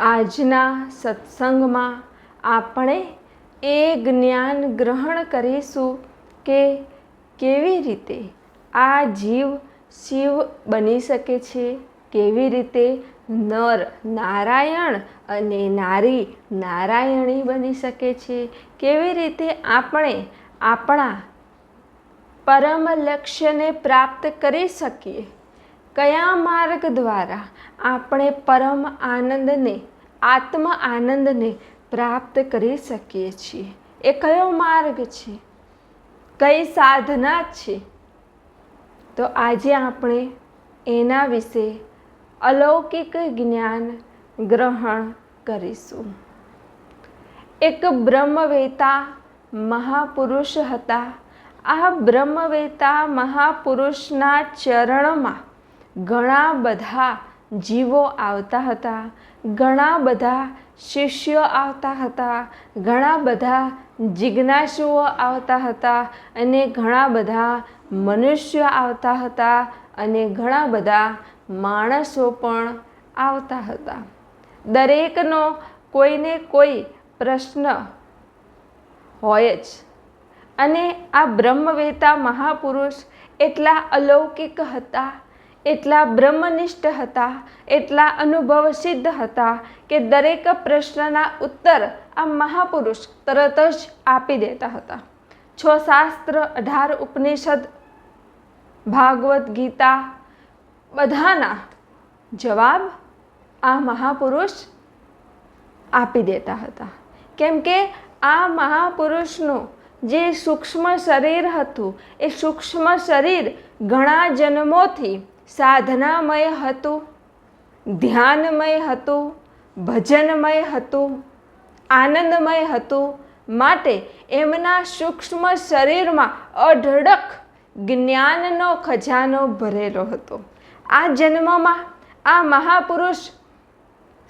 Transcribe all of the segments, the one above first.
આજના સત્સંગમાં આપણે એ જ્ઞાન ગ્રહણ કરીશું કે કેવી રીતે આ જીવ શિવ બની શકે છે, કેવી રીતે નર નારાયણ અને નારી નારાયણી બની શકે છે, કેવી રીતે આપણે આપણા પરમ લક્ષ્યને પ્રાપ્ત કરી શકીએ. કયા માર્ગ દ્વારા આપણે પરમ આનંદને, આત્મ આનંદને પ્રાપ્ત કરી શકીએ છીએ? એ કયો માર્ગ છે? કઈ સાધના છે? તો આજે આપણે એના વિશે અલૌકિક જ્ઞાન ગ્રહણ કરીશું. એક બ્રહ્મવેતા મહાપુરુષ હતા. આ બ્રહ્મવેતા મહાપુરુષના ચરણમાં ઘણા બધા જીવો આવતા હતા, ઘણા બધા શિષ્યો આવતા હતા, ઘણા બધા જિજ્ઞાસુઓ આવતા હતા અને ઘણા બધા મનુષ્યો આવતા હતા અને ઘણા બધા માણસો પણ આવતા હતા. દરેકનો કોઈને કોઈ પ્રશ્ન હોય જ. અને આ બ્રહ્મવેતા મહાપુરુષ એટલા અલૌકિક હતા એટલા બ્રહ્મનિષ્ઠ હતા, એટલા અનુભવ સિદ્ધ હતા કે દરેક પ્રશ્નના ઉત્તર આ મહાપુરુષ તરત જ આપી દેતા હતા. છ શાસ્ત્ર, અઢાર ઉપનિષદ, ભાગવત ગીતા બધાના જવાબ આ મહાપુરુષ આપી દેતા હતા. કેમ કે આ મહાપુરુષનું જે સૂક્ષ્મ શરીર હતું, એ સૂક્ષ્મ શરીર ઘણા જન્મોથી સાધનામય હતું, ધ્યાનમય હતું, ભજનમય હતું, આનંદમય હતું. માટે એમના સૂક્ષ્મ શરીરમાં અઢળક જ્ઞાનનો ખજાનો ભરેલો હતો. આ જન્મમાં આ મહાપુરુષ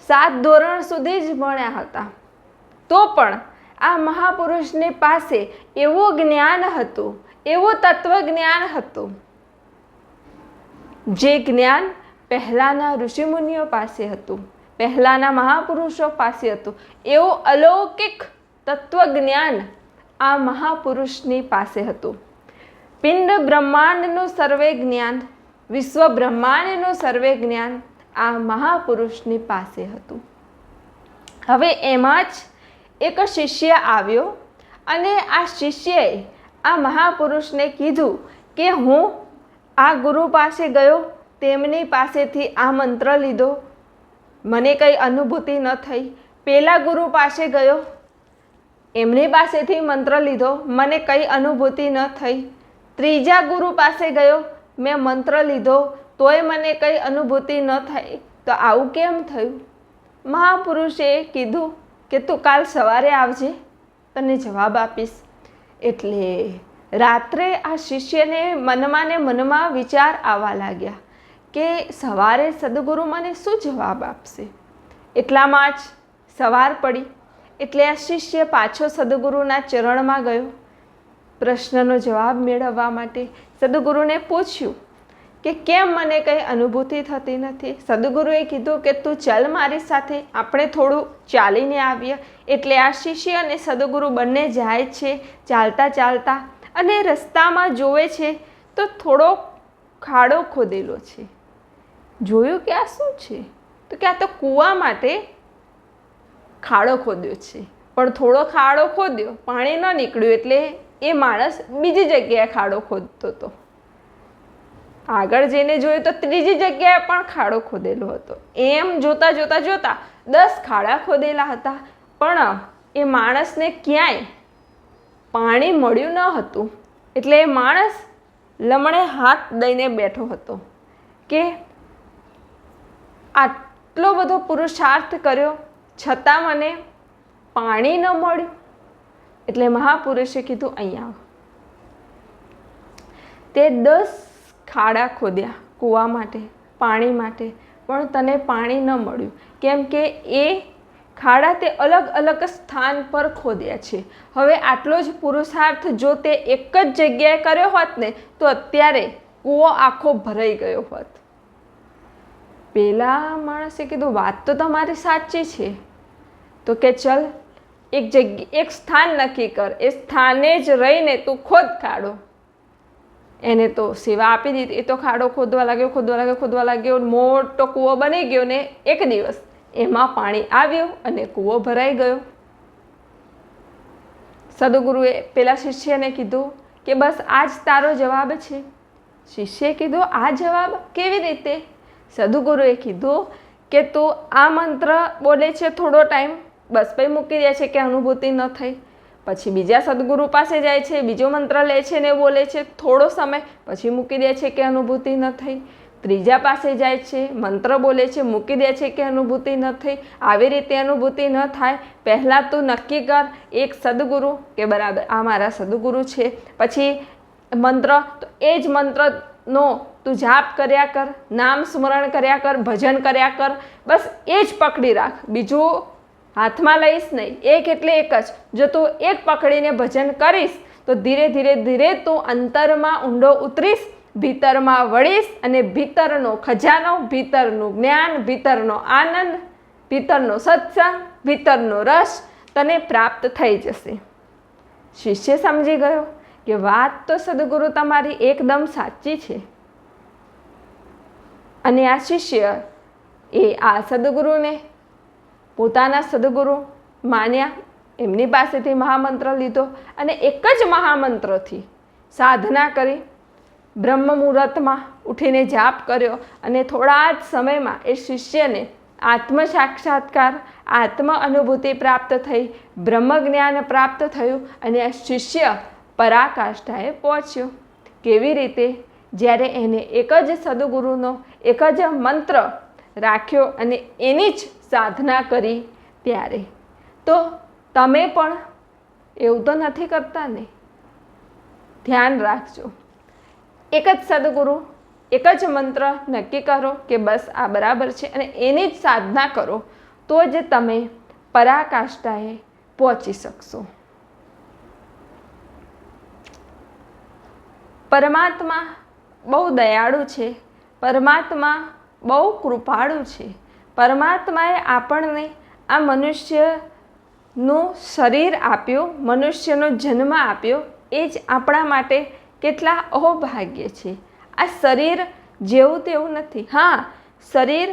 સાત ધોરણ સુધી જ ભણ્યા હતા. તો પણ આ મહાપુરુષની પાસે એવું જ્ઞાન હતું, એવું તત્વજ્ઞાન હતું જે જ્ઞાન પહેલાંના ઋષિમુનિઓ પાસે હતું, પહેલાંના મહાપુરુષો પાસે હતું. એવું અલૌકિક તત્વજ્ઞાન આ મહાપુરુષની પાસે હતું. પિંડ બ્રહ્માંડનું સર્વે જ્ઞાન, વિશ્વ બ્રહ્માંડનું સર્વે જ્ઞાન આ મહાપુરુષની પાસે હતું. હવે એમાં જ એક શિષ્ય આવ્યો અને આ શિષ્યએ આ મહાપુરુષને કીધું કે હું આ ગુરુ પાસે ગયો, તેમની પાસેથી આ મંત્ર લીધો. મને કંઈ અનુભૂતિ ન થઈ. પેલા ગુરુ પાસે ગયો. એમની પાસેથી મંત્ર લીધો. મને કંઈ અનુભૂતિ ન થઈ. ત્રીજા ગુરુ પાસે ગયો. મેં મંત્ર લીધો. તોય મને કંઈ અનુભૂતિ ન થઈ. તો આવું કેમ થયું? મહાપુરુષે કીધું કે તું કાલ સવારે આવજે. તને જવાબ આપીશ. એટલે રાત્રે આ શિષ્યને મનમાં ને મનમાં વિચાર આવવા લાગ્યા કે સવારે સદગુરુ મને શું જવાબ આપશે? એટલામાં જ સવાર પડી. એટલે આ શિષ્ય પાછો સદગુરુના ચરણમાં ગયો. પ્રશ્નનો જવાબ મેળવવા માટે સદગુરુને પૂછ્યું કે કેમ મને કંઈ અનુભૂતિ થતી નથી? સદગુરુએ કીધું કે તું ચાલ મારી સાથે, આપણે થોડું ચાલીને આવીએ. એટલે આ શિષ્ય અને સદગુરુ બંને જાય છે ચાલતા ચાલતા અને રસ્તામાં જોવે છે તો થોડો ખાડો ખોદેલો છે. જોયું કે આ શું છે? તો કે આ તો કૂવા માટે ખાડો ખોદ્યો છે. પણ થોડો ખાડો ખોદ્યો, પાણી ન નીકળ્યું એટલે એ માણસ બીજી જગ્યાએ ખાડો ખોદતો હતો. આગળ જઈને જોયું તો ત્રીજી જગ્યાએ પણ ખાડો ખોદેલો હતો. એમ જોતા જોતા જોતા દસ ખાડા ખોદેલા હતા. પણ એ માણસને ક્યાંય પાણી મળ્યું ન હતું એટલે એ માણસ લમણે હાથ દઈને બેઠો હતો કે આટલો બધો પુરુષાર્થ કર્યો છતાં મને પાણી ન મળ્યું. એટલે મહાપુરુષે કીધું અહીંયા તે દસ ખાડા ખોદ્યા કૂવા માટે, પાણી માટે, પણ તને પાણી ન મળ્યું. કેમ કે એ ખાડા તે અલગ અલગ સ્થાન પર ખોદ્યા છે. હવે આટલો જ પુરુષાર્થ જો તે એક જ જગ્યાએ કર્યો હોત ને, તો અત્યારે કૂવો આખો ભરાઈ ગયો હોત. પેલા માણસે કીધું, વાત તો તમારી સાચી છે. તો કે, ચલ, એક જગ્યા, એક સ્થાન નક્કી કર. એ સ્થાને જ રહીને તું ખોદ ખાડો. એને તો સેવા આપી દીધી. એ તો ખાડો ખોદવા લાગ્યો ખોદવા લાગ્યો ખોદવા લાગ્યો, મોટો કૂવો બની ગયો ને એક દિવસ. એમાં પાણી આવ્યું અને કૂવો ભરાઈ ગયો. સદગુરુએ પેલા શિષ્યને કીધું કે બસ આ જ તારો જવાબ છે. શિષ્યે કીધું, આ જવાબ કેવી રીતે? સદગુરુએ કીધું કે, તું આ મંત્ર બોલે છે થોડો ટાઈમ, બસ પછી મૂકી દે છે કે અનુભૂતિ ન થઈ. પછી બીજા સદગુરુ પાસે જાય છે, બીજો મંત્ર લે છે ને બોલે છે થોડો સમય, પછી મૂકી દે છે કે અનુભૂતિ ન થઈ. ત્રીજા પાસે જાય છે, મંત્ર બોલે છે, મૂકી દે છે કે અનુભૂતિ ન થઈ, આવી રીતે અનુભૂતિ ન થાય, પહેલાં તું નક્કી કર એક સદગુરુ કે બરાબર, આ મારા સદગુરુ છે. પછી મંત્ર, તો એ જ મંત્રનો તું જાપ કર્યા કર, નામ સ્મરણ કર્યા કર, ભજન કર્યા કર, બસ એ જ પકડી રાખ. બીજું હાથમાં લઈશ નહીં, એક એટલે એક જ. જો તું એક પકડીને ભજન કરીશ, તો ધીરે ધીરે ધીરે તું અંતરમાં ઊંડો ઉતરીશ ભીતરમાં વળીશ અને ભીતરનો ખજાનો, ભીતરનું જ્ઞાન, ભીતરનો આનંદ, ભીતરનો સત્સંગ, ભીતરનો રસ તને પ્રાપ્ત થઈ જશે. શિષ્ય સમજી ગયો કે વાત તો સદગુરુ તમારી એકદમ સાચી છે. અને આ શિષ્ય એ આ સદગુરુને પોતાના સદગુરુ માન્યા, એમની પાસેથી મહામંત્ર લીધો અને એક જ મહામંત્રથી સાધના કરી બ્રહ્મ મુહૂર્તમાં ઉઠીને જાપ કર્યો અને થોડા જ સમયમાં એ શિષ્યને આત્મ સાક્ષાત્કાર આત્મ અનુભૂતિ પ્રાપ્ત થઈ બ્રહ્મ જ્ઞાન પ્રાપ્ત થયું અને આ શિષ્ય પરાકાષ્ઠાએ પહોંચ્યો. કેવી રીતે? જ્યારે એને એક જ સદગુરુનો એક જ મંત્ર રાખ્યો અને એની જ સાધના કરી ત્યારે, તો તમે પણ એવું તો નથી કરતા ને? ધ્યાન રાખજો. એક જ સદગુરુ, એક જ મંત્ર નક્કી કરો કે બસ આ બરાબર છે અને એની જ સાધના કરો, તો જ તમે પરાકાષ્ઠાએ પહોંચી શકશો. પરમાત્મા બહુ દયાળુ છે, પરમાત્મા બહુ કૃપાળુ છે. પરમાત્માએ આપણને આ મનુષ્યનું શરીર આપ્યું, મનુષ્યનો જન્મ આપ્યો, એ જ આપણા માટે કેટલા અહોભાગ્ય છે. આ શરીર જેવું તેવું નથી. હા, શરીર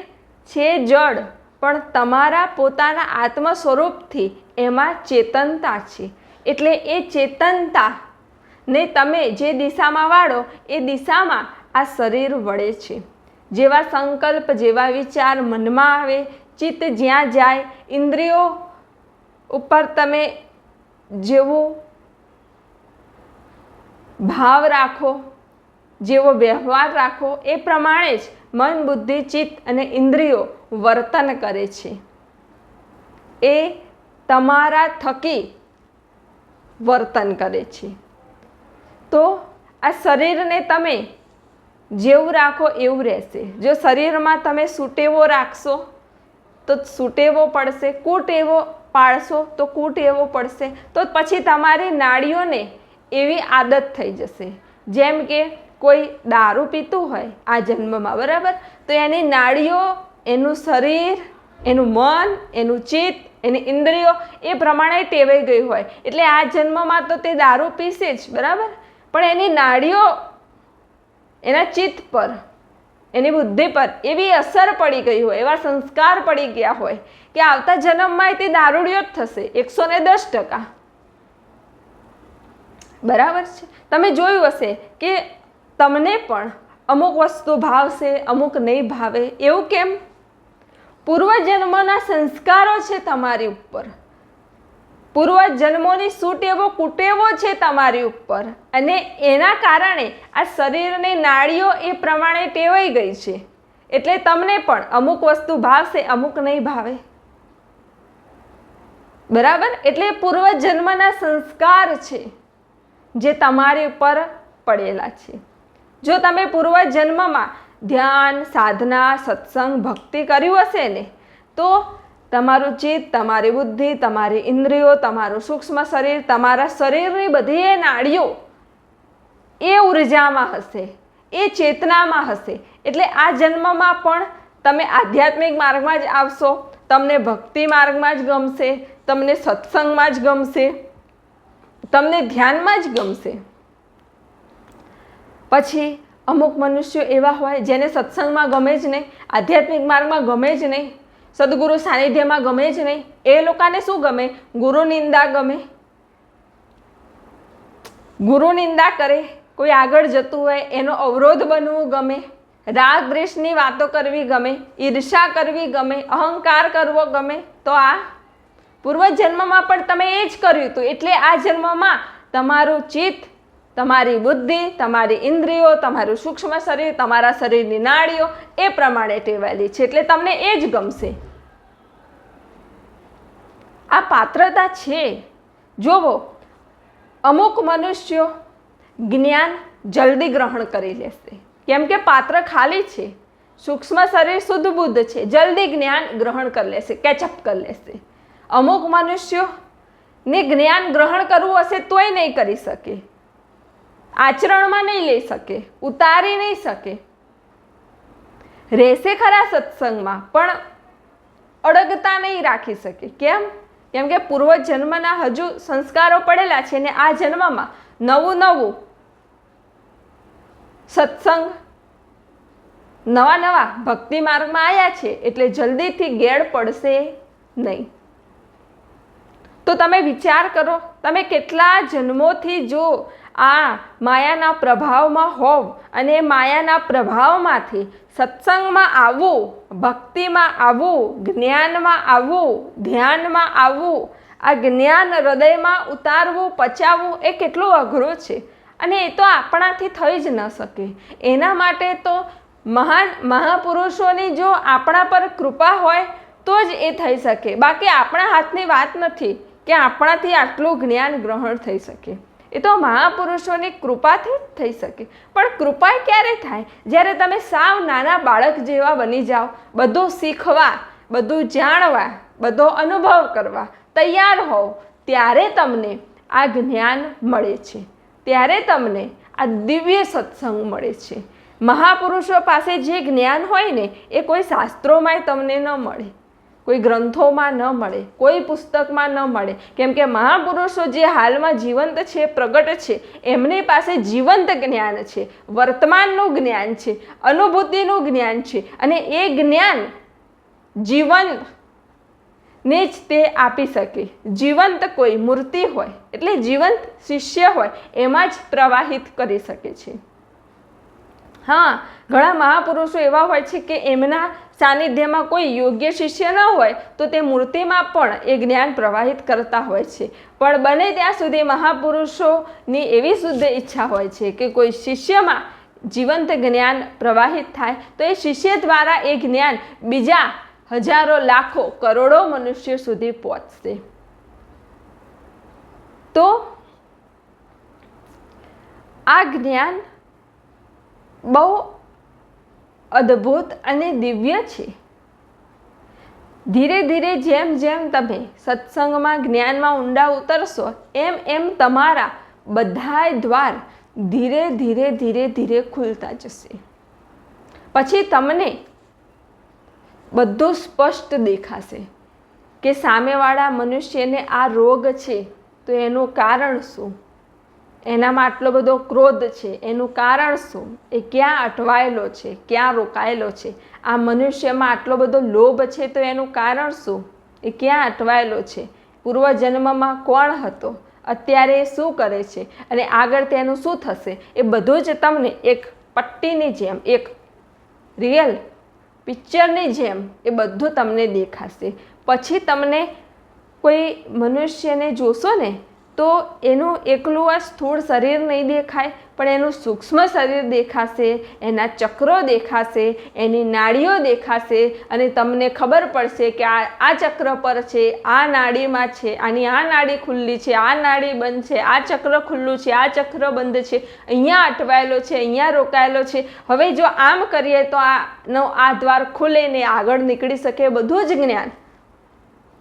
છે જડ, પણ તમારા પોતાના આત્મ સ્વરૂપથી એમાં ચેતનતા છે. એટલે એ ચેતનતા ને તમે જે દિશામાં વાળો, એ દિશામાં આ શરીર વળે છે. જેવા સંકલ્પ, જેવા વિચાર મનમાં આવે, ચિત્ત જ્યાં જાય, ઇન્દ્રિયો ઉપર તમે જેવું ભાવ રાખો, જેવો વ્યવહાર રાખો, એ પ્રમાણે જ મન, બુદ્ધિ, ચિત્ત અને ઇન્દ્રિયો વર્તન કરે છે. એ તમારા થકી વર્તન કરે છે. તો આ શરીરને તમે જેવું રાખો એવું રહેશે. જો શરીરમાં તમે સુટેવો રાખશો, તો સુટેવો પડશે, કુટેવો પાળશો તો કુટેવો પડશે. તો પછી તમારી નાડીઓને એવી આદત થઈ જશે. જેમ કે કોઈ દારૂ પીતું હોય આ જન્મમાં, બરાબર? તો એની નાડીઓ એનું શરીર, એનું મન, એનું ચિત્ત, એની ઇન્દ્રિયો એ પ્રમાણે ટેવાઈ ગઈ હોય. એટલે આ જન્મમાં તો તે દારૂ પીશે જ, બરાબર? પણ એની નાડીઓ એના ચિત્ત પર, એની બુદ્ધિ પર એવી અસર પડી ગઈ હોય, એવા સંસ્કાર પડી ગયા હોય કે આવતા જન્મમાં તે દારૂડિયો જ થશે. એકસો ને દસ ટકા. બરાબર છે? તમે જોયું હશે કે તમને પણ અમુક વસ્તુ ભાવશે, અમુક નહીં ભાવે. એવું કેમ? પૂર્વજન્મના સંસ્કારો છે તમારી ઉપર. પૂર્વજન્મોની સુટેવો કુટેવો છે તમારી ઉપર. અને એના કારણે આ શરીરની નાળીઓ એ પ્રમાણે ટેવાઈ ગઈ છે. એટલે તમને પણ અમુક વસ્તુ ભાવશે, અમુક નહીં ભાવે. બરાબર? એટલે પૂર્વજન્મના સંસ્કાર છે. જે તમારી ઉપર પડેલા છે. જો તમે પૂર્વજન્મમાં ધ્યાન, સાધના, સત્સંગ, ભક્તિ કર્યું હશે ને, તો તમારું ચિત્ત, તમારી બુદ્ધિ, તમારી ઇન્દ્રિયો, તમારું સૂક્ષ્મ શરીર, તમારા શરીરની બધી એ નાડીઓ એ ઉર્જામાં હશે, એ ચેતનામાં હશે. એટલે આ જન્મમાં પણ તમે આધ્યાત્મિક માર્ગમાં જ આવશો, તમને ભક્તિ માર્ગમાં જ ગમશે, તમને સત્સંગમાં જ ગમશે. તમને ધ્યાનમાં જ ગમશે. પછી અમુક મનુષ્યો એવા હોય જેને સત્સંગમાં ગમે જ નહીં, આધ્યાત્મિક માર્ગમાં ગમે જ નહીં, સદગુરુ સાનિધ્યમાં ગમે જ નહીં, એ લોકોને શું ગમે? ગુરુ નિંદા ગમે. ગુરુ નિંદા કરે, કોઈ આગળ જતું હોય, એનો અવરોધ બનવું ગમે, રાગ દ્વેષની વાતો કરવી ગમે, ઈર્ષા કરવી ગમે, અહંકાર કરવો ગમે, તો આ પૂર્વજન્મમાં પણ તમે એ જ કર્યું હતું. એટલે આ જન્મમાં તમારું ચિત્ત, તમારી બુદ્ધિ, તમારી ઇન્દ્રિયો, તમારું સૂક્ષ્મ શરીર, તમારા શરીરની નાળીઓ એ પ્રમાણે ટેવાયેલી છે. એટલે તમને એ જ ગમશે. આ પાત્રતા છે. જોવો, અમુક મનુષ્યો જ્ઞાન જલ્દી ગ્રહણ કરી લેશે. કેમ કે પાત્ર ખાલી છે. સૂક્ષ્મ શરીર શુદ્ધ બુદ્ધ છે. જલ્દી જ્ઞાન ગ્રહણ કરી લેશે કેચઅપ કરી લેશે. અમુક મનુષ્યોને જ્ઞાન ગ્રહણ કરવું હશે તોય નહીં કરી શકે. આચરણમાં નહીં લઈ શકે, ઉતારી નહીં શકે. રહેશે ખરા સત્સંગમાં, પણ અડગતા નહીં રાખી શકે. કેમ? કેમ કે પૂર્વ જન્મના હજુ સંસ્કારો પડેલા છે ને આ જન્મમાં નવું નવું સત્સંગ નવા નવા ભક્તિ માર્ગમાં આવ્યા છે, એટલે જલ્દીથી ગેડ પડશે નહીં. તો તમે વિચાર કરો, તમે કેટલા જન્મોથી જો આ માયાના પ્રભાવમાં હોવ અને માયાના પ્રભાવમાંથી સત્સંગમાં આવવું ભક્તિમાં આવવું જ્ઞાનમાં આવવું ધ્યાનમાં આવવું આ જ્ઞાન હૃદયમાં ઉતારવું, પચાવવું એ કેટલું અઘરું છે. અને એ તો આપણાથી થઈ જ ન શકે. એના માટે તો મહાન મહાપુરુષોની જો આપણા પર કૃપા હોય તો જ એ થઈ શકે. બાકી આપણા હાથની વાત નથી. કે આપણાથી આટલું જ્ઞાન ગ્રહણ થઈ શકે. એ તો મહાપુરુષોની કૃપાથી જ થઈ શકે. પણ કૃપા ક્યારે થાય? જ્યારે તમે સાવ નાના બાળક જેવા બની જાઓ, બધું શીખવા, બધું જાણવા, બધો અનુભવ કરવા તૈયાર હોવ, ત્યારે તમને આ જ્ઞાન મળે છે. ત્યારે તમને આ દિવ્ય સત્સંગ મળે છે. મહાપુરુષો પાસે જે જ્ઞાન હોય ને, એ કોઈ શાસ્ત્રોમાંય તમને ન મળે. કોઈ ગ્રંથોમાં ન મળે, કોઈ પુસ્તકમાં ન મળે. કેમ કે મહાપુરુષો જે હાલમાં જીવંત છે, પ્રગટ છે, એમની પાસે જીવંત જ્ઞાન છે, વર્તમાનનું જ્ઞાન છે, અનુભૂતિનું જ્ઞાન છે. અને એ જ્ઞાન જીવંત ને જ તે આપી શકે. જીવંત કોઈ મૂર્તિ હોય, એટલે જીવંત શિષ્ય હોય, એમાં જ પ્રવાહિત કરી શકે છે. હા, ઘણા મહાપુરુષો એવા હોય છે કે એમના સાનિધ્યમાં કોઈ યોગ્ય શિષ્ય ન હોય, તો તે મૂર્તિમાં પણ એ જ્ઞાન પ્રવાહિત કરતા હોય છે. પણ બને ત્યાં સુધી મહાપુરુષોની એવી શુદ્ધ ઈચ્છા હોય છે કે કોઈ શિષ્યમાં જીવંત જ્ઞાન પ્રવાહિત થાય, તો એ શિષ્ય દ્વારા એ જ્ઞાન બીજા હજારો લાખો કરોડો મનુષ્ય સુધી પહોંચશે. તો આ જ્ઞાન બહુ અદ્ભુત અને દિવ્ય છે. ધીરે ધીરે જેમ જેમ તમે સત્સંગમાં જ્ઞાનમાં ઊંડા ઉતરશો, એમ એમ તમારા બધાય દ્વાર ધીરે ધીરે ધીરે ધીરે ખુલતા જશે. પછી તમને બધું સ્પષ્ટ દેખાશે કે સામેવાળા મનુષ્યને આ રોગ છે, તો એનું કારણ શું? એનામાં આટલો બધો ક્રોધ છે, એનું કારણ શું? એ ક્યાં અટવાયેલો છે, ક્યાં રોકાયેલો છે? આ મનુષ્યમાં આટલો બધો લોભ છે તો એનું કારણ શું? એ ક્યાં અટવાયેલો છે? પૂર્વજન્મમાં કોણ હતો? અત્યારે એ શું કરે છે? અને આગળ તેનું શું થશે? એ બધું જ તમને એક પટ્ટીની જેમ, એક રિયલ પિક્ચરની જેમ એ બધું તમને દેખાશે. પછી તમને કોઈ મનુષ્યને જોશો ને તો એનું એકલું આ સ્થૂળ શરીર નહીં દેખાય, પણ એનું સૂક્ષ્મ શરીર દેખાશે, એના ચક્રો દેખાશે, એની નાડીઓ દેખાશે અને તમને ખબર પડશે કે આ આ ચક્ર પર છે, આ નાડીમાં છે, આની આ નાડી ખુલ્લી છે, આ નાડી બંધ છે, આ ચક્ર ખુલ્લું છે, આ ચક્ર બંધ છે, અહીંયા અટવાયેલો છે, અહીંયા રોકાયેલો છે. હવે જો આમ કરીએ તો આનો આ દ્વાર ખુલે ને આગળ નીકળી શકે, બધું જ જ્ઞાન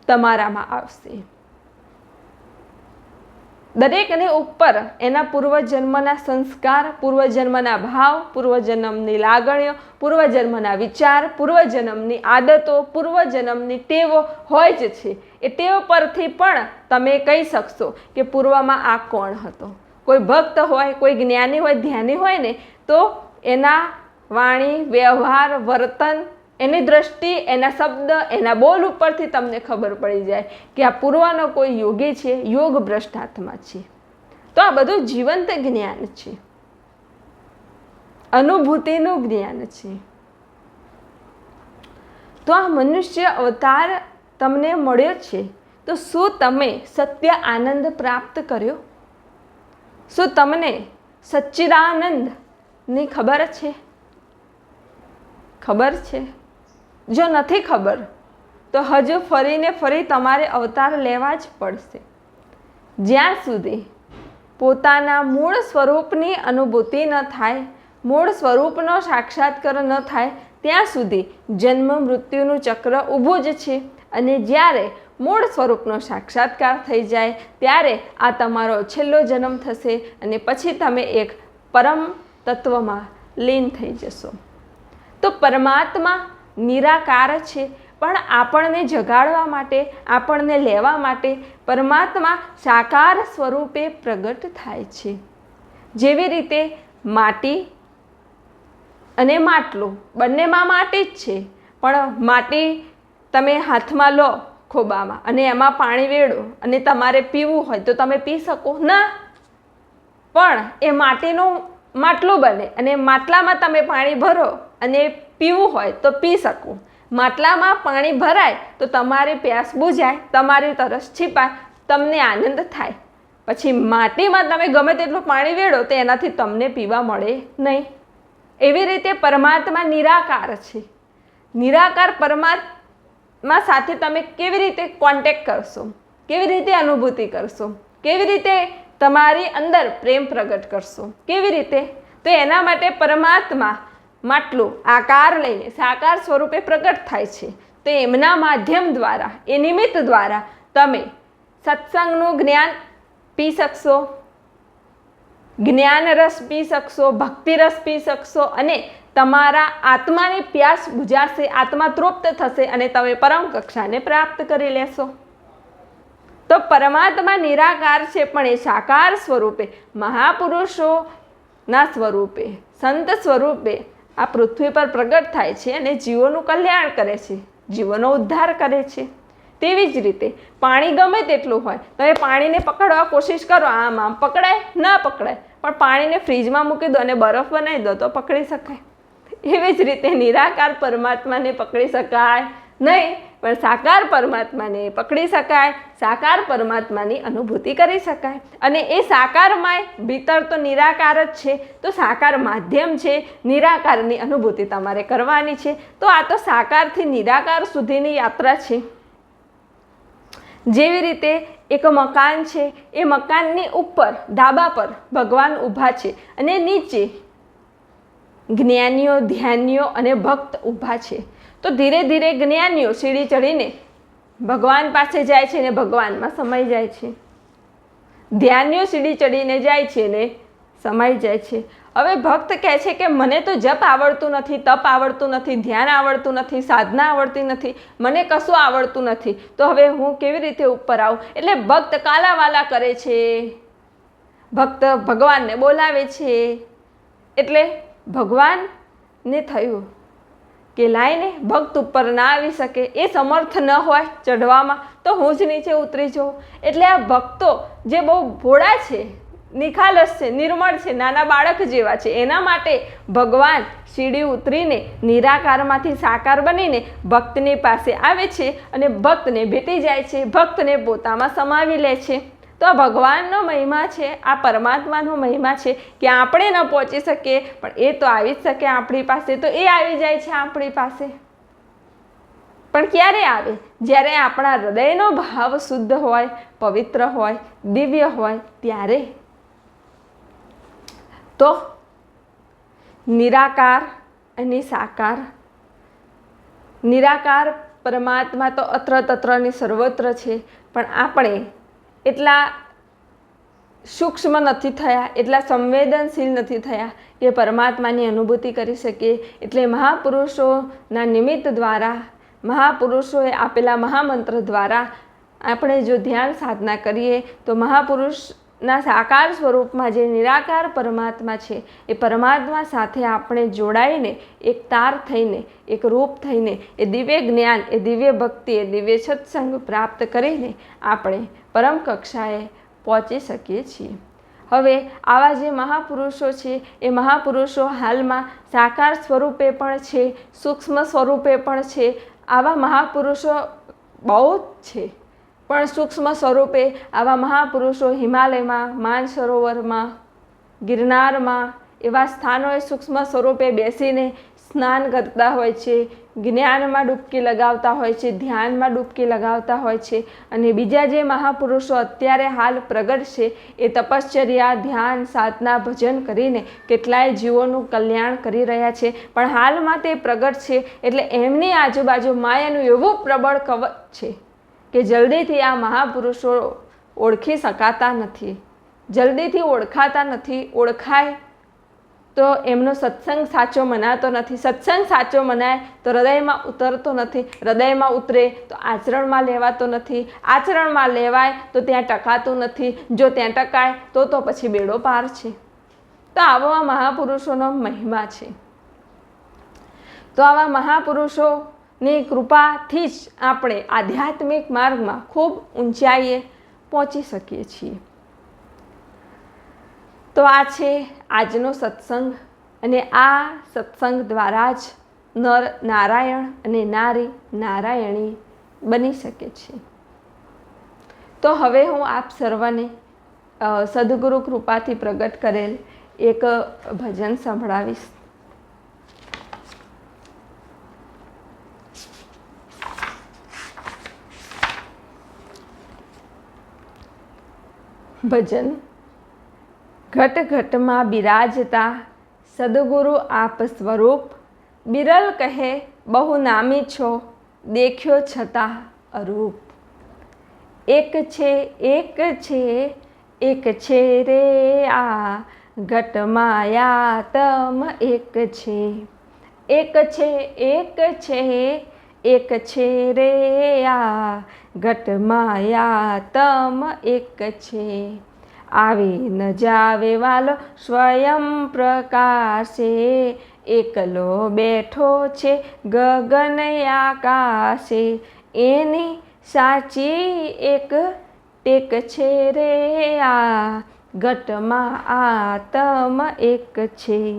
તમારામાં આવશે. દરેકને ઉપર એના પૂર્વજન્મના સંસ્કાર, પૂર્વજન્મના ભાવ, પૂર્વજન્મની લાગણીઓ, પૂર્વજન્મના વિચાર, પૂર્વજન્મની આદતો, પૂર્વજન્મની ટેવો હોય જ છે. એ ટેવ પરથી પણ તમે કહી શકશો કે પૂર્વમાં આ કોણ હતો. કોઈ ભક્ત હોય, કોઈ જ્ઞાની હોય, ધ્યાની હોય ને, તો એના વાણી, વ્યવહાર, વર્તન એની દ્રષ્ટિ, એના શબ્દ, એના બોલ ઉપરથી તમને ખબર પડી જાય કે આ પૂર્વનો કોઈ યોગી છે, યોગ ભ્રષ્ટ હાથમાં છે. તો આ બધું જીવંત જ્ઞાન છે. અનુભૂતિનું જ્ઞાન છે. તો આ મનુષ્ય અવતાર તમને મળ્યો છે. તો શું તમે સત્ય આનંદ પ્રાપ્ત કર્યો? શું તમને સચ્ચિદાનંદની ખબર છે? ખબર છે? જો નથી ખબર, તો હજુ ફરીને ફરી તમારે અવતાર લેવા જ પડશે. જ્યાં સુધી પોતાના મૂળ સ્વરૂપની અનુભૂતિ ન થાય, મૂળ સ્વરૂપનો સાક્ષાત્કાર ન થાય, ત્યાં સુધી જન્મ મૃત્યુનું ચક્ર ઊભું જ છે. અને જ્યારે મૂળ સ્વરૂપનો સાક્ષાત્કાર થઈ જાય, ત્યારે આ તમારો છેલ્લો જન્મ થશે અને પછી તમે એક પરમ તત્વમાં લીન થઈ જશો. તો પરમાત્મા નિરાકાર છે. પણ આપણને જગાડવા માટે, આપણને લેવા માટે પરમાત્મા સાકાર સ્વરૂપે પ્રગટ થાય છે. જેવી રીતે માટી અને માટલું બંનેમાં માટી જ છે. પણ માટી તમે હાથમાં લો ખોબામાં અને એમાં પાણી વેડો અને તમારે પીવું હોય તો તમે પી શકો. ના. પણ એ માટીનું માટલું બને અને માટલામાં તમે પાણી ભરો અને પીવું હોય તો પી શકો. માટલામાં પાણી ભરાય તો તમારી પ્યાસ બુજાય, તમારી તરસ છીપાય, તમને આનંદ થાય. પછી માટીમાં તમે ગમે તેટલું પાણી વેડો તો એનાથી તમને પીવા મળે નહીં. એવી રીતે પરમાત્મા નિરાકાર છે. નિરાકાર પરમાત્મા સાથે તમે કેવી રીતે કોન્ટેક કરશો? કેવી રીતે અનુભૂતિ કરશો? કેવી રીતે તમારી અંદર પ્રેમ પ્રગટ કરશો? કેવી રીતે? તો એના માટે પરમાત્મા માટલું આકાર લઈને સાકાર સ્વરૂપે પ્રગટ થાય છે. તો એમના માધ્યમ દ્વારા, એ નિમિત્ત દ્વારા તમે સત્સંગનું જ્ઞાન પી શકશો જ્ઞાન રસ પી શકશો ભક્તિ રસ પી શકશો અને તમારા આત્માની પ્યાસ બુજાશે, આત્મા તૃપ્ત થશે અને તમે પરમ કક્ષાને પ્રાપ્ત કરી લેશો. તો પરમાત્મા નિરાકાર છે, પણ એ સાકાર સ્વરૂપે, મહાપુરુષોના સ્વરૂપે, સંત સ્વરૂપે આ પૃથ્વી પર પ્રગટ થાય છે અને જીવોનું કલ્યાણ કરે છે, જીવોનો ઉદ્ધાર કરે છે. તેવી જ રીતે પાણી ગમે તેટલું હોય તમે પાણીને પકડવા કોશિશ કરો. આમ આમ પકડાય, ના પકડાય, પણ પાણીને ફ્રીજમાં મૂકી દો અને બરફ બનાવી દો તો પકડી શકાય. એવી જ રીતે નિરાકાર પરમાત્માને પકડી શકાય. નહીં, પણ સાકાર પરમાત્માને પકડી શકાય, સાકાર પરમાત્માની અનુભૂતિ કરી શકાય. અને એ સાકારમાંય ભીતર તો નિરાકાર જ છે, તો સાકાર માધ્યમ છે, નિરાકારની અનુભૂતિ તમારે કરવાની છે. તો આ તો સાકારથી નિરાકાર સુધીની યાત્રા છે. જેવી રીતે એક મકાન છે, એ મકાનની ઉપર, ધાબા પર ભગવાન ઊભા છે અને નીચે જ્ઞાનીઓ, ધ્યાનીઓ અને ભક્ત ઊભા છે. તો ધીરે ધીરે જ્ઞાનીઓ સીડી ચડીને ભગવાન પાસે જાય છે ને ભગવાનમાં સમાઈ જાય છે. ધ્યાનીઓ સીડી ચડીને જાય છે ને સમાઈ જાય છે. હવે ભક્ત કહે છે કે મને તો જપ આવડતું નથી, તપ આવડતું નથી, ધ્યાન આવડતું નથી, સાધના આવડતી નથી, મને કશું આવડતું નથી. તો હવે હું કેવી રીતે ઉપર આવું? એટલે ભક્ત કાલાવાલા કરે છે. ભક્ત ભગવાનને બોલાવે છે. એટલે ભગવાનને થયું કે લાઈને ભક્ત ઉપર ના આવી શકે, એ સમર્થ ન હોય ચઢવામાં, તો હું જ નીચે ઉતરી જાઉં. એટલે આ ભક્તો જે બહુ ભોળા છે, નિખાલસ છે, નિર્મળ છે, નાના બાળક જેવા છે, એના માટે ભગવાન સીડી ઉતરીને નિરાકારમાંથી સાકાર બનીને ભક્તની પાસે આવે છે અને ભક્તને ભેટી જાય છે, ભક્તને પોતામાં સમાવી લે છે. તો આ ભગવાનનો મહિમા છે, આ પરમાત્માનો મહિમા છે કે આપણે ન પહોંચી શકીએ, પણ એ તો આવી જ શકે આપણી પાસે, તો એ આવી જાય છે આપણી પાસે. પણ ક્યારે આવે? જ્યારે આપણા હૃદયનો ભાવ શુદ્ધ હોય, પવિત્ર હોય, દિવ્ય હોય, ત્યારે. તો નિરાકાર અને સાકાર. નિરાકાર પરમાત્મા તો અત્ર તત્રની સર્વત્ર છે, પણ આપણે એટલા સૂક્ષ્મ નથી થયા, એટલા સંવેદનશીલ નથી થયા કે પરમાત્માની અનુભૂતિ કરી શકીએ. એટલે મહાપુરુષોના નિમિત્ત દ્વારા, મહાપુરુષોએ આપેલા મહામંત્ર દ્વારા આપણે જો ધ્યાન સાધના કરીએ, તો મહાપુરુષના સાકાર સ્વરૂપમાં જે નિરાકાર પરમાત્મા છે, એ પરમાત્મા સાથે આપણે જોડાઈને, એક તાર થઈને, એક રૂપ થઈને, એ દિવ્ય જ્ઞાન, એ દિવ્ય ભક્તિ, એ દિવ્ય સત્સંગ પ્રાપ્ત કરીને આપણે પરમ કક્ષાએ પહોંચી શકીએ છીએ. હવે આવા જે મહાપુરુષો છે, એ મહાપુરુષો હાલમાં સાકાર સ્વરૂપે પણ છે, સૂક્ષ્મ સ્વરૂપે પણ છે. આવા મહાપુરુષો બહુ જ છે. પણ સૂક્ષ્મ સ્વરૂપે આવા મહાપુરુષો હિમાલયમાં, માનસરોવરમાં, ગિરનારમાં એવા સ્થાનોએ સૂક્ષ્મ સ્વરૂપે બેસીને સ્નાન કરતા હોય છે. જ્ઞાનમાં ડૂબકી લગાવતા હોય છે, ધ્યાનમાં ડૂબકી લગાવતા હોય છે અને બીજા જે મહાપુરુષો અત્યારે હાલ પ્રગટ છે, એ તપશ્ચર્યા, ધ્યાન, સાધના, ભજન કરીને કેટલાય જીવોનું કલ્યાણ કરી રહ્યા છે. પણ હાલમાં તે પ્રગટ છે એટલે એમની આજુબાજુ માયાનું એવું પ્રબળ કવચ છે કે જલ્દીથી આ મહાપુરુષો ઓળખી શકાતા નથી. જલ્દીથી ઓળખાતા નથી, ઓળખાય તો એમનો સત્સંગ સાચો મનાતો નથી. સત્સંગ સાચો મનાય તો હૃદયમાં ઉતરતો નથી. હૃદયમાં ઉતરે તો આચરણમાં લેવાતો નથી. આચરણમાં લેવાય તો ત્યાં ટકાતું નથી. જો ત્યાં ટકાય તો તો પછી બેડો પાર છે. તો આવો આ મહાપુરુષોનો મહિમા છે. તો આવા મહાપુરુષોની કૃપાથી જ આપણે આધ્યાત્મિક માર્ગમાં ખૂબ ઊંચાઈએ પહોંચી શકીએ છીએ. તો આ છે આજનો સત્સંગ અને આ સત્સંગ દ્વારા જ નર નારાયણ અને નારી નારાયણી બની શકે છે. તો હવે હું આપ સર્વને સદગુરુ કૃપાથી પ્રગટ કરેલ એક ભજન સંભળાવીશ. ભજન ઘટ ઘટમાં બિરાજતા સદગુરુ આપ સ્વરૂપ, બિરલ કહે, બહુ નામી છો, દેખ્યો છતાં અરૂપ. એક છે એક છે એક છે રે આ ઘટમાયા તમ એક છે. એક છે એક છે એક છે રે આ ઘટમાયા તમ એક છે. આવે ન જાવે વાલો સ્વયં પ્રકાશે. એકલો બેઠો છે ગગન આકાશે. એની સાચી એક ટેક છે રે આ. ઘટમાં આતમ એક છે.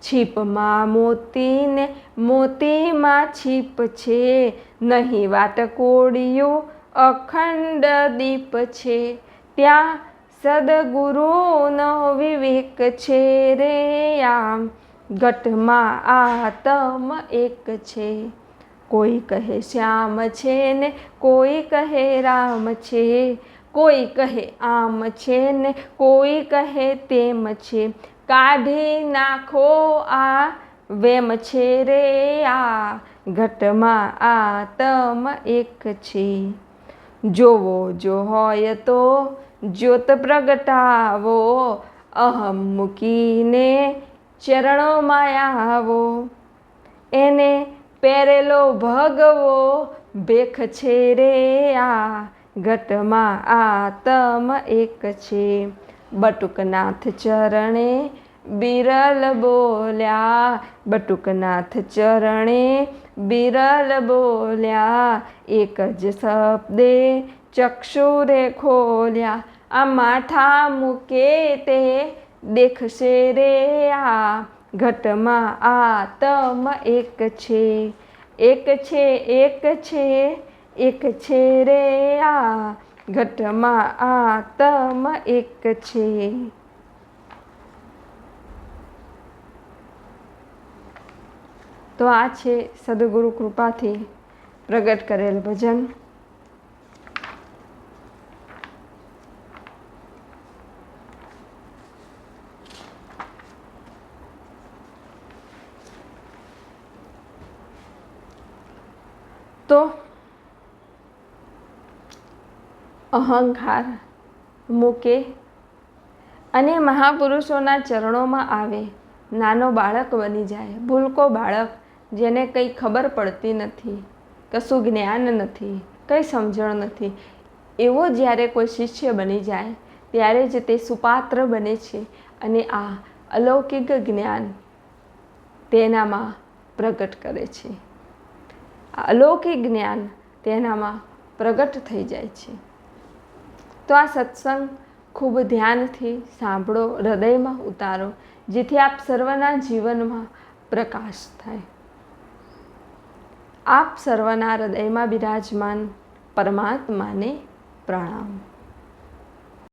છીપમાં મોતીને મોતીમાં છીપ છે. નહીં વાટ કોડિયું અખંડ દીપ છે. ત્યાં સદગુરુનો વિવેક છે રે આમ. ઘટમાં આતમ એક છે. કોઈ કહે શ્યામ છે ને કોઈ કહે રામ છે. કોઈ કહે આમ છે ને કોઈ કહે તેમ છે. કાઢી નાખો આ વેમ છે રે આ. ઘટમાં આતમ એક છે. જોવો જો હોય તો જ્યોત પ્રગટાવો, અહમ મૂકીને ચરણોમાં આવો એને પહેરેલો ભગવો ભેખ છે રે આ ઘટમાં આતમ એક છે. બટુકનાથ ચરણે બિરલ બોલ્યા, બટુકનાથ ચરણે બિરલ બોલ્યા, એક જ શબ્દે ચક્ષુરે ખોલ્યા આ માથા મૂકે તે દેખશે રે આ ઘટમાં આતમ એક છે એક છે એક છે એક છે રે આ ઘટમાં આતમ એક છે તો આ છે સદગુરુ કૃપાથી પ્રગટ કરેલ ભજન. તો અહંકાર મૂકે અને મહાપુરુષોના ચરણોમાં આવે. નાનો બાળક બની જાય. ભૂલકો બાળક જેને કંઈ ખબર પડતી નથી, કશું જ્ઞાન નથી, કંઈ સમજણ નથી. એવો જ્યારે કોઈ શિષ્ય બની જાય, ત્યારે જ તે સુપાત્ર બને છે અને આ અલૌકિક જ્ઞાન તેનામાં પ્રગટ કરે છે. અલૌકિક જ્ઞાન તેનામાં પ્રગટ થઈ જાય છે. તો આ સત્સંગ ખૂબ ધ્યાનથી સાંભળો, હૃદયમાં ઉતારો, જેથી આપ સર્વના જીવનમાં પ્રકાશ થાય. આપ સર્વના હૃદયમાં બિરાજમાન પરમાત્માને પ્રણામ.